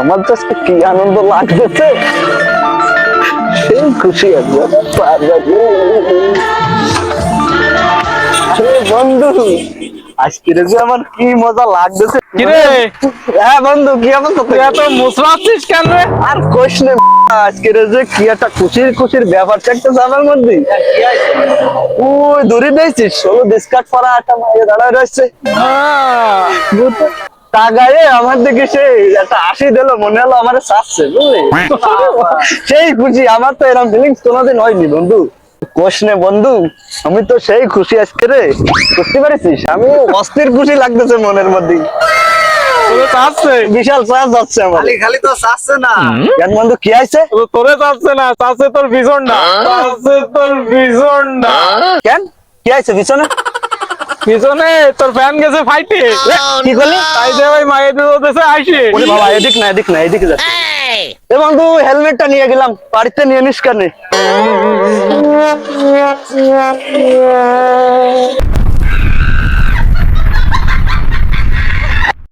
আমার আজকে কি আনন্দ লাগতেছে? সেই খুশি বন্ধু। আজকে যে আমার কি মজা লাগতেছে। কিরে? হ্যাঁ বন্ধু কি অবস্থা তুই এত মুসরাচ্ছিস কেন রে? আর কোশ নে আজকে যে কি একটা খুশির খুশির ব্যাপার থাকতেছে আমার মধ্যে। ওই দূরে দিয়েছিস ষোলো ডিসকাট পরা একটা মাইয়ে দাঁড়ায় রয়েছে। তাগায়ে আমার দিকে সে একটা হাসি দিল মনে হলো আমার চাচ্ছে বুঝলি? সেই খুশি আমার তো এরকম ফিলিংস কোনোদিন হয়নি বন্ধু। কোষ বন্ধু আমি তো সেই খুশি আজকে রে। বুঝতে পারছিস? আমি অস্থির খুশি লাগতেছে মনের মধ্যে। বিশাল চার্জ যাচ্ছে আমার। খালি খালি তো চাচ্ছে না। কেন বন্ধু কি আছে তোরে চাচ্ছে না চাচ্ছে তোর ভিজনটা চাচ্ছে তোর ভিজনটা কেন? কি আছে পিছনে তোর ফ্যান গেছে ফাইটে কি করলি তাই দে ভাই মায়ের দেশে আসে ওরে বাবা এদিক না এদিক না এদিকে যাচ্ছে এ বন্ধু হেলমেটটা নিয়ে গেলাম বাড়িতে নিয়ে নিস কেন